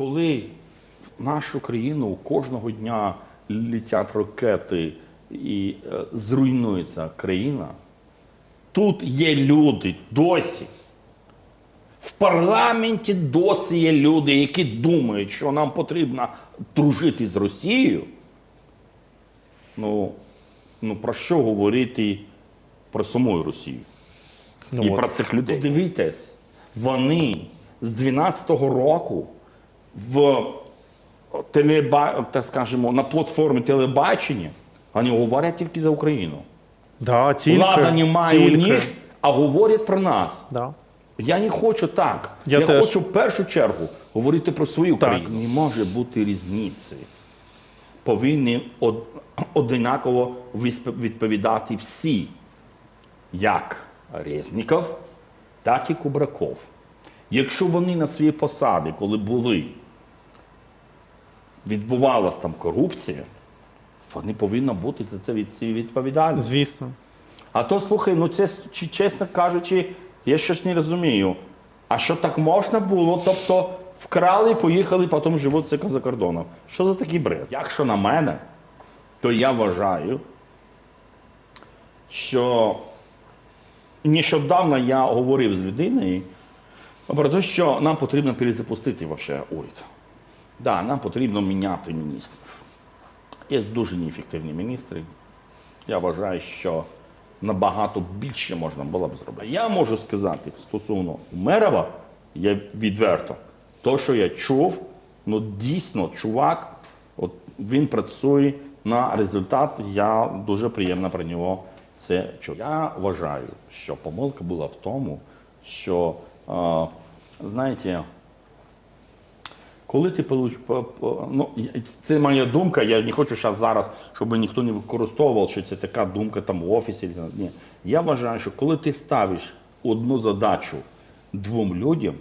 Коли в нашу країну кожного дня летять ракети і е, зруйнується країна, тут є люди досі. В парламенті досі є люди, які думають, що нам потрібно дружити з Росією. Ну, ну про що говорити про саму Росію? Ну, і от. про цих людей. Подивіться, вони з 12-го року в телеба, так скажемо, на платформі телебачення вони говорять тільки за Україну. Да, тільки, Влада немає у тільки. них, а говорять про нас. Да. Я не хочу так. Я Я, теж. хочу в першу чергу говорити про свою Так. країну. Не може бути різниці. Повинні од- одинаково відповідати всі, як Резніков, так і Кубраков. Якщо вони на свої посади, коли були, відбувалася там корупція, вони повинні бути за це від цієї відповідальності. Звісно. А то слухай, ну це чесно кажучи, я щось не розумію. А що так можна було? Тобто вкрали, поїхали, потім живуть за кордоном. Що за такий бред? Якщо на мене, то я вважаю, що нещодавно я говорив з людиною про те, що нам потрібно перезапустити вообще уряд. Да, нам потрібно міняти міністрів. Є дуже неефективні міністри. Я вважаю, що набагато більше можна було б зробити. Я можу сказати стосовно Мерова, я відверто, то, що я чув, ну дійсно, чувак, от він працює на результат. Я дуже приємно про нього це чув. Я вважаю, що помилка була в тому, що, знаєте, коли ти получ... по- по- ну, це моя думка, я не хочу щас зараз, щоб ніхто не використовував, що це така думка там в офісі. Ні. Я вважаю, що коли ти ставиш одну задачу двом людям,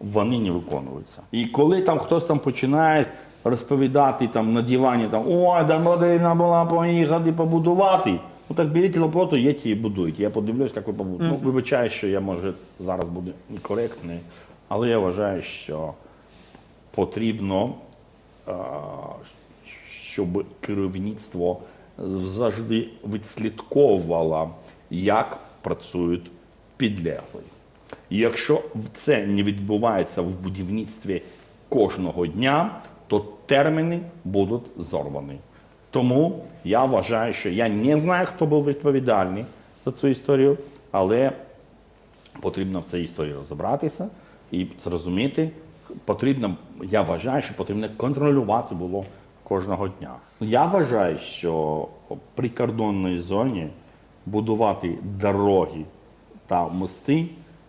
вони не виконуються. І коли там хтось там починає розповідати там на дивані, там, ой, да потрібно була поїхати побудувати. Ну так беріть лопату, їдьте і будуйте. Я подивлюсь, як ви побудуєте. Ну, вибачаю, що я може зараз буду некоректний, але я вважаю, що потрібно, а, щоб керівництво завжди відслідковувало, як працюють підлеглі. І якщо це не відбувається в будівництві кожного дня, то терміни будуть зорвані. Тому я вважаю, що я не знаю, хто був відповідальний за цю історію, але потрібно в цій історії розібратися і зрозуміти. Потрібно, я вважаю, що потрібно контролювати було кожного дня. Я вважаю, що в прикордонній зоні будувати дороги та мости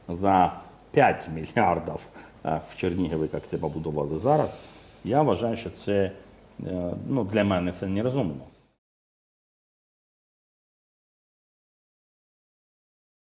за 5 мільярдів е, в Чернігові, як це побудували зараз. Я вважаю, що це ну, для мене це нерозумно.